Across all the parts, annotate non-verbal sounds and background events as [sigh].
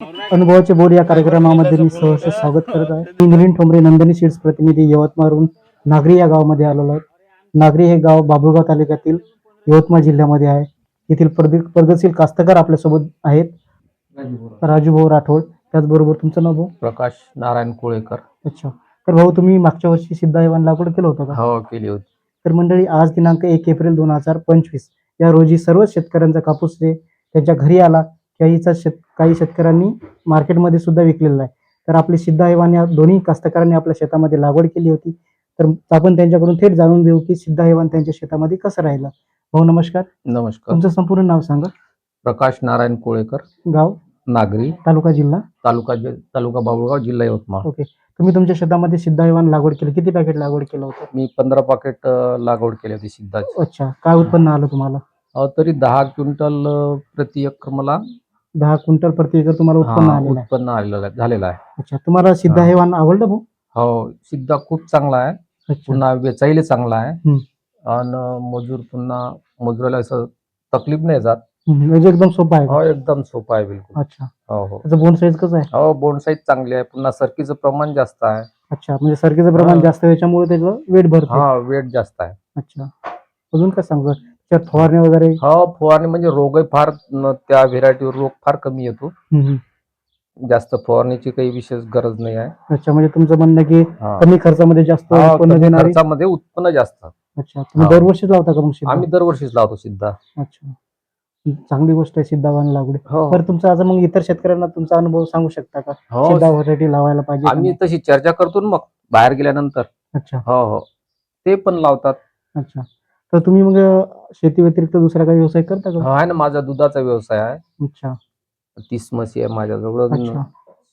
अनुभवाचे बोर्ड या कार्यक्रमामध्ये मी सहर्ष स्वागत करत आहे. मी मिलिंद ठोंबरे नंदिनी सीड्स प्रतिनिधी यवतमाळहून नागरी या गावामध्ये आलेलो आहे. नागरी हे गाव बाबुळगाव तालुक्यातील यवतमाळ जिल्ह्यामध्ये आहे. येथील प्रग प्रगतशील कास्तकार आपल्यासोबत आहेत. राजूभाऊ राठोड. त्याचबरोबर तुमचं नाव भाऊ? प्रकाश नारायण कोळेकर. अच्छा. तर भाऊ तुम्ही मागच्या वर्षी सिद्धा हेवान लागवड केलं होतं का? हो केली होती. तर मंडळी आज दिनांक एक एप्रिल दोन हजार पंचवीस. या रोजी सर्व शेतकऱ्यांचा कापूस त्यांच्या घरी आला काहीचा शेत काही शेतकऱ्यांनी मार्केटमध्ये सुद्धा विकलेला आहे तर आपली सिद्धा हेवान या दोन्ही कास्तकारांनी आपल्या शेतामध्ये लागवड केली होती. तर आपण त्यांच्याकडून थेट जाणून घेऊ की सिद्धा हेवान त्यांच्या शेतामध्ये कसं राहिलं. भाऊ नमस्कार. नमस्कार. तुमचं संपूर्ण नाव सांगा. प्रकाश नारायण कोळेकर. गाव? नागरी. तालुका जिल्हा? तालुका तालुका बाबुळगाव जिल्हा यवतमाळ. ओके. तुम्ही तुमच्या शेतामध्ये सिद्धा हेवान लागवड केली. किती पॅकेट लागवड केलं होतं? मी पंधरा पाकिट लागवड केली होती सिद्धाची. अच्छा. काय उत्पन्न आलं तुम्हाला? तरी दहा क्विंटल प्रति एकर मला दहा क्विंटल प्रति एकर तुम्हाला उत्पन्न हा, आलेलं आहे. उत्पन्न आलेलं झालेलं आहे. अच्छा तुम्हाला सिद्धा हा. हेवान आवडलं भाऊ? हो सिद्धा खूप चांगला आहे. अच्छा. पुन्हा वेचायला चांगला आहे. हम्म. आणि मजूर पुन्हा मजुराला असं तकलीफ नाही जात. हम्म, म्हणजे एकदम सोपं आहे? हो एकदम सोपा आहे बिलकुल. अच्छा. हो हो. त्याचं बोन साईज कसं आहे? हो बोंड साईज चांगली आहे. पुन्हा सरकीचं प्रमाण जास्त आहे. अच्छा म्हणजे सरकीचं प्रमाण हा. जास्त आहे, त्याच्यामुळे त्याचं वेट भरते. हा वेट जास्त आहे. अच्छा. अजून काय सांगतो त्याच्यात फवारणी वगैरे? हो फवारणी म्हणजे रोगही फार न- त्या व्हेरायटीवर रोग फार कमी येतो. हम्म, हम्म. जास्त फवारणीची काही विशेष गरज नाही आहे. अच्छा म्हणजे तुमचं म्हणणं की हा. कमी खर्चामध्ये जास्त हा, उत्पन्न कमी देणारी? खर्चामध्ये उत्पन्न जास्त. अच्छा तुम्ही हा. दरवर्षीच लावता का मग सिद्धा? आम्ही दरवर्षीच लावतो सिद्धा. अच्छा. चांगली गोष्ट आहे सिद्धावान लागवड. हो. बरं तुमचा आज मग इतर शेतकऱ्यांना तुमचा अनुभव सांगू शकता का? हो. सिद्धा व्हरायटी लावायला पाहिजे का आम्ही नाही? तशी चर्चा करतो ना मग बाहेर गेल्यानंतर. अच्छा. हो हो. ते पण लावतात. अच्छा. तर तुम्ही मग शेती व्यतिरिक्त दुसरा काही व्यवसाय करता का? हो, आहे ना माझा दुधाचा व्यवसाय आहे. अच्छा. तीस म्हशी आहे माझ्याजवळ अच्छा.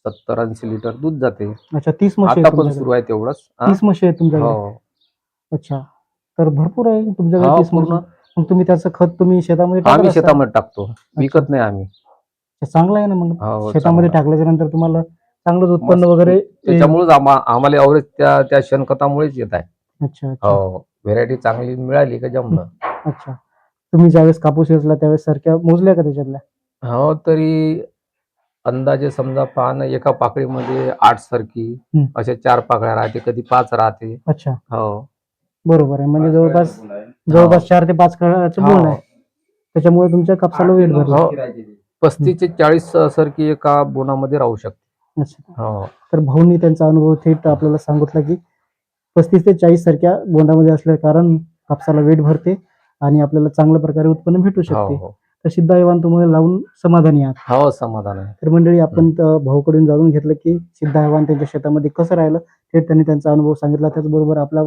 सत्तर ऐंशी लिटर दूध जाते. अच्छा तीस म्हशी आता आहेत पण तुमच्याकडे? सुरू आहे तेवढंच. हा? तीस म्हशी आहेत तुमच्याकडे? हो. अच्छा. तर भरपूर आहे तुमच्याकडे हो, तीस म्हशी. पूर्ण. मग तुम्ही त्याचं खत तुम्ही शेतामध्ये आम्ही असता? शेतामध्ये टाकतो. विकत नाही आम्ही. अच्छा, चांगलं आहे ना मग? हो शेतामध्ये चांगलं. टाकल्याच्या नंतर तुम्हाला चांगलंच उत्पन्न मस्त. वगैरे ते- त्याच्यामुळेच आम्हा आम्हाला एवढेच त्या त्या शेणखतामुळेच येत आहे. अच्छा अच्छा. हो. व्हेरायटी चांगली मिळाली का जमलं. [laughs] अच्छा. तुम्ही ज्यावेळेस कापूस वेचला त्यावेळेस सारख्या मोजल्या का त्याच्यातल्या? हो तरी अंदाजे समजा पान एका पाकळीमध्ये आठ सरकी. असे चार पाकळ्या राहते कधी पाच राहते. अच्छा. हो. बरोबर आहे. म्हणजे जवळपास जवळपास चार ते पाच कळाचं बोल हो. आहे. त्याच्यामुळे तुमच्या कापसाला वेट भरला. हो. पस्तीस ते चाळीस सरकी एका बोनामध्ये राहू शकते. अच्छा. हो. तर भाऊंनी त्यांचा अनुभव थेट आपल्याला सांगितला की पस्तीस ते चाळीस सारख्या बोंडामध्ये असल्या कारण कापसाला वेट भरते आणि आपल्याला चांगल्या प्रकारे उत्पन्न भेटू हो शकते. हो. तर सिद्धा इवान तुम्हाला लावून समाधानी आहात. हो समाधान आहे. तर मंडळी आपण त- भाऊकडून जाणून घेतलं की सिद्धा आव्हान त्यांच्या शेतामध्ये कसं राहिलं थेट त्यांनी त्यांचा अनुभव सांगितला. त्याचबरोबर आपला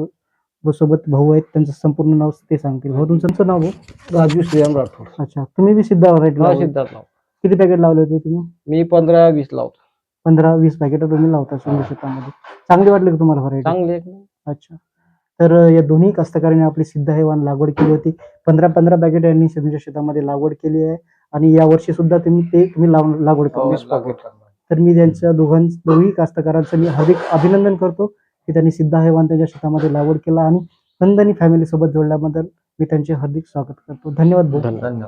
व सोबत भाऊ आहेत त्यांचं संपूर्ण नाव ते सांगतील. भाऊ तुमचं तुमचं नाव भाऊ राजू श्रीराम राठोड. अच्छा तुम्ही बी सिद्धा हा लावली. सिद्धार्थ लाव किती पॅकेट लावले होते तुम्ही? मी पंधरा वीस लावतो. पंधरा वीस पॅकेट तुम्ही लावता तुमच्या शेतामध्ये. चांगली वाटली का तुम्हाला व्हरायटी चांगले अच्छा. तर या दोन्ही कास्तकारांनी आपली सिद्ध हेवान लागवड केली होती. पंधरा पंधरा पॅकेट यांनी तुमच्या शेतामध्ये लागवड केली आहे. आणि या वर्षी सुद्धा तुम्ही ते तुम्ही लावून लागवड हो, करा तर मी त्यांच्या दोघां दोन्ही कास्तकारांचं मी हार्दिक अभिनंदन करतो की त्यांनी सिद्धा हेवान त्यांच्या शेतामध्ये लागवड केला. आणि नंदनी फॅमिली सोबत जोडल्याबद्दल मी त्यांचे हार्दिक स्वागत करतो. धन्यवाद भाऊ. धन्यवाद.